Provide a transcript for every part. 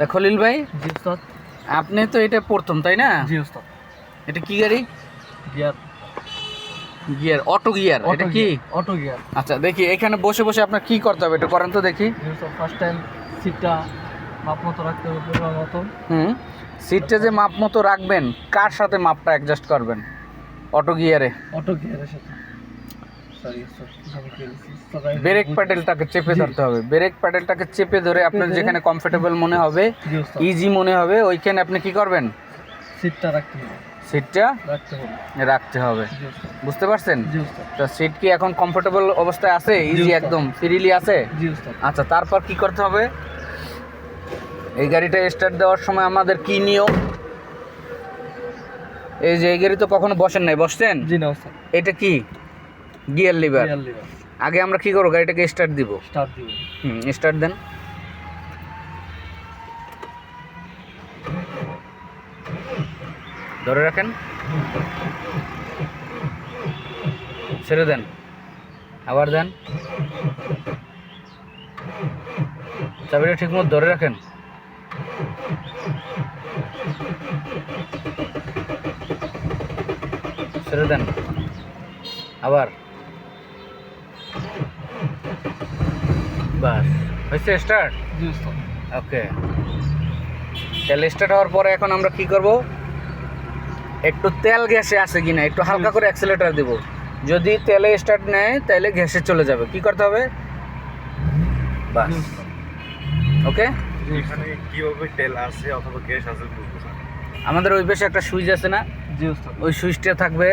তা খলিল ভাই জি উস্তাদ আপনি তো এটা প্রথম তাই না? জি উস্তাদ এটা কি গাড়ি? গিয়ার। গিয়ার অটো গিয়ার এটা কি? Auto gear. আচ্ছা দেখি এখানে বসে বসে আপনার কি করতে হবে একটু করেন তো দেখি। ফার্স্ট টাইম সিটটা মাপ মতো রাখতে হবে মতো। হুম সিটটা যে মাপ মতো রাখবেন কার সাথে মাপটা অ্যাডজাস্ট করবেন? অটো গিয়ারে। অটো গিয়ারের সাথে। ব্রেক প্যাডেলটাকে চেপে ধরতে হবে। ব্রেক প্যাডেলটাকে চেপে ধরে আপনার যেখানে কমফোর্টেবল মনে হবে ইজি মনে হবে ওইখানে আপনি কি করবেন? সিটটা রাখতে হবে। সিটটা রাখতে হবে। বুঝতে পারছেন? তো সিট কি এখন কমফোর্টেবল অবস্থায় আছে? ইজি একদম ফ্রিলি আছে? আচ্ছা তারপর কি করতে হবে? এই গাড়িটা স্টার্ট দেওয়ার সময় আমাদের কি নিয়ম? এই যে এই গাড়ি তো কখনো বসেন নাই বসছেন? জি না এটা কি? গিয়ার লিভার আগে আমরা কি করব? গাড়িটাকে স্টার্ট দিব। স্টার্ট দিবেন হুম স্টার্ট দেন। ধরে রাখেন। ছেড়ে দেন। আবার দেন। চাবিটা ঠিক মতো ধরে রাখেন। ছেড়ে দেন। আবার। বাস। হয়েছে স্টার্ট ওকে তাহলে স্টার্ট হওয়ার পরে এখন আমরা কি করব? একটু তেল গ্যাসে আছে কিনা একটু হালকা করে অ্যাক্সিলেটর দেব। যদি তেলে স্টার্ট নেয় তাহলে গ্যাসে চলে যাবে। কি করতে হবে? বাস। ওকে এখানে কীভাবে তেল আছে অথবা গ্যাস আছে আমাদের ওই পাশে একটা সুইচ আছে না? ওই সুইচটা থাকবে।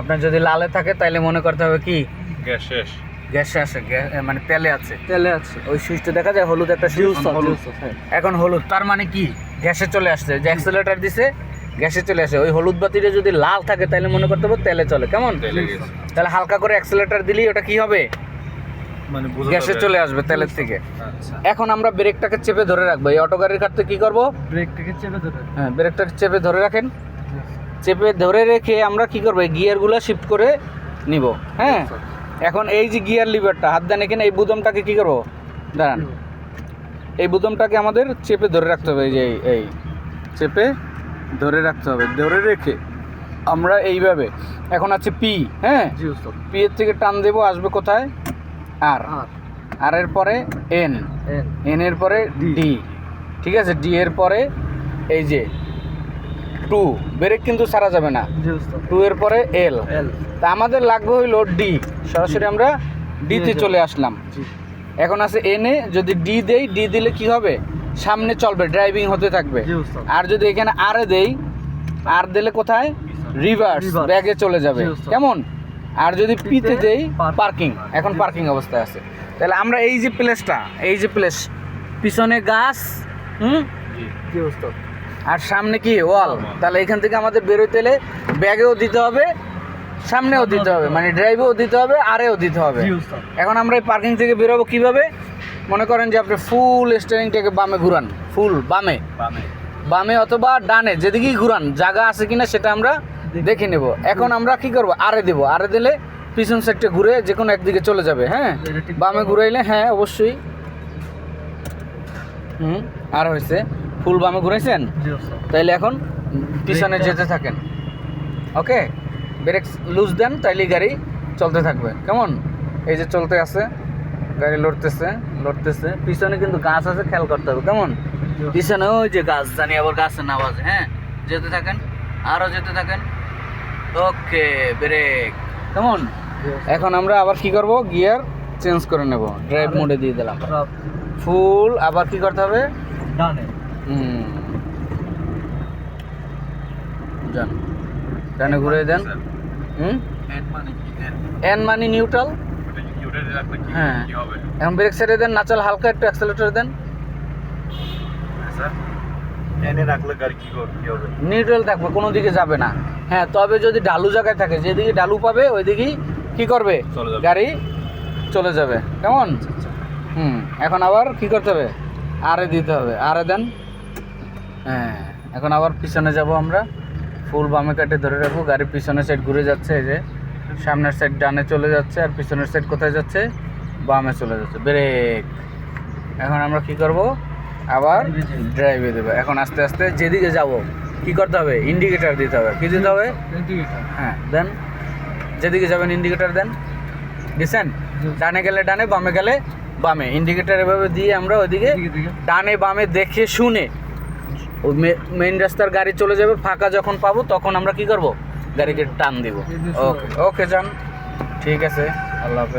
আপনার যদি লালে থাকে তাহলে মনে করতে হবে কি? গ্যাস শেষ। গ্যাসে আছে গ্যা- মানে তেলে আছে। তেলে আছে। ওই সুইচটা দেখা যায় হলুদ একটা সুইচ হলুদ। হ্যাঁ। এখন হলুদ তার মানে কি? গ্যাসে চলে আসছে যে অ্যাক্সেলেটার দিছে গ্যাসে চলে আসে। ওই হলুদ বাতিটা যদি লাল থাকে তাহলে মনে করতে হবে তেলে চলে। কেমন? তাহলে হালকা করে অ্যাক্সেলেটার দিলেই ওটা কি হবে? মানে গ্যাসে চলে আসবে তেলের থেকে। আচ্ছা। এখন আমরা ব্রেকটাকে চেপে ধরে রাখব। এই অটো গাড়ির ক্ষেত্রে কি করব? ব্রেকটাকে চেপে ধরে হ্যাঁ ব্রেকটাকে চেপে ধরে রাখেন। চেপে ধরে রেখে আমরা কি করব? গিয়ারগুলো শিফট করে নিব। হ্যাঁ? এখন এই যে গিয়ার লিভারটা হাত দেন এখানে এই বুদমটাকে কি করব? দাঁড়ান। এই বুদমটাকে আমাদের চেপে ধরে রাখতে হবে এই যে এই- চেপে ধরে রাখতে হবে ধরে রেখে আমরা এইভাবে এখন আছে পি হ্যাঁ? পি এর থেকে টান দেবো আসবে কোথায়? আর আর এর পরে এন এন এর পরে ডি ঠিক আছে? ডি এর পরে এই যে টু ব্রেক কিন্তু সারা যাবে না। টু এর পরে এল এল তা আমাদের লাগবে হইল ডি সরাসরি আমরা ডিতে চলে আসলাম। এখন আছে এনে যদি ডি দেই ডি দিলে কি হবে? সামনে চলবে ড্রাইভিং হতে থাকবে। আর যদি এখানে আরে দেই আর দিলে কোথায়? রিভার্স ব্যাগে চলে যাবে। কেমন? আর যদি পিতে দেই পার্কিং এখন পার্কিং অবস্থায় আছে। তাহলে আমরা এই যে প্লেসটা এই যে প্লেস পিছনে গাছ হুম? উস্তাদ আর সামনে কি? ওয়াল। তাহলে এখান থেকে আমাদের বেরোতে হলে ব্যাগেও দিতে হবে সামনেও দিতে হবে মানে ড্রাইভেও দিতে হবে আরেও দিতে হবে। এখন আমরা এই পার্কিং থেকে বেরোবো কীভাবে? মনে করেন যে আপনি ফুল স্টিয়ারিংটাকে বামে ঘুরান ফুল বামে। বামে। অথবা ডানে যেদিকেই ঘুরান জায়গা আছে কিনা সেটা আমরা দেখে। নেব। এখন আমরা কি করব? আরে দেব। আরে দিলে পিছন সাইডটা ঘুরে যে কোনো একদিকে চলে যাবে হ্যাঁ? বামে ঘুরাইলে হ্যাঁ অবশ্যই। হুম আর হয়েছে। ফুল বামে ঘুরেছেন তাইলে এখন পিছনে যেতে থাকেন। ওকে? ব্রেক লুজ দেন তাইলে গাড়ি চলতে থাকবে। কেমন? এই যে চলতে আছে গাড়ি লড়তেছে লড়তেছে। পিছনে কিন্তু গাছ আছে খেয়াল করতে হবে। কেমন? পিছনে ওই যে গাছ জানি আবার গাছের না বাজে হ্যাঁ? যেতে থাকেন আরও যেতে থাকেন। ওকে ব্রেক কেমন? এখন আমরা আবার কি করব? গিয়ার চেঞ্জ করে নেব। ড্রাইভ মোডে দিয়ে দিলাম। ফুল আবার কি করতে হবে? ডানে যান। ডানে ঘুরে দেন। হুম? এন মানে নিউট্রাল হ্যাঁ। এখন ব্রেক ছেড়ে দেন নাচাল হালকা একটু অ্যাক্সেলেটর দেন। এনে রাখলে গাড়ি কি হবে? নিউট্রাল থাকবে কোনো দিকে যাবে না। হ্যাঁ তবে যদি ডালু জায়গায় থাকে যেদিকে ডালু পাবে ওই দিকেই কি করবে? গাড়ি চলে যাবে। কেমন? হুম এখন আবার কি করতে হবে? আরে দিতে হবে। আরে দেন। হ্যাঁ এখন আবার পিছনে যাব আমরা। ফুল বামে কাটে ধরে রাখব গাড়ির পিছনের সাইড ঘুরে যাচ্ছে এই যে। সামনের সাইড ডানে চলে যাচ্ছে আর পিছনের সাইড কোথায় যাচ্ছে? বামে চলে যাচ্ছে। ব্রেক এখন আমরা কি করব? আবার ড্রাইভে দেবে। এখন আস্তে আস্তে যেদিকে যাব কি করতে হবে? ইন্ডিকেটর দিতে হবে। কি দিতে হবে? হ্যাঁ দেন যেদিকে যাবেন ইন্ডিকেটর দেন। দিছেন? ডানে গেলে ডানে বামে গেলে বামে। ইন্ডিকেটর এভাবে দিয়ে আমরা ওইদিকে দিকে দিকে। ডানে বামে দেখে শুনে ওই মেইন রাস্তার গাড়ি চলে যাবে ফাঁকা যখন পাবো তখন আমরা কি করব? গাড়িকে টান দিব। ওকে ওকে যান ঠিক আছে আল্লাহ হাফেজ।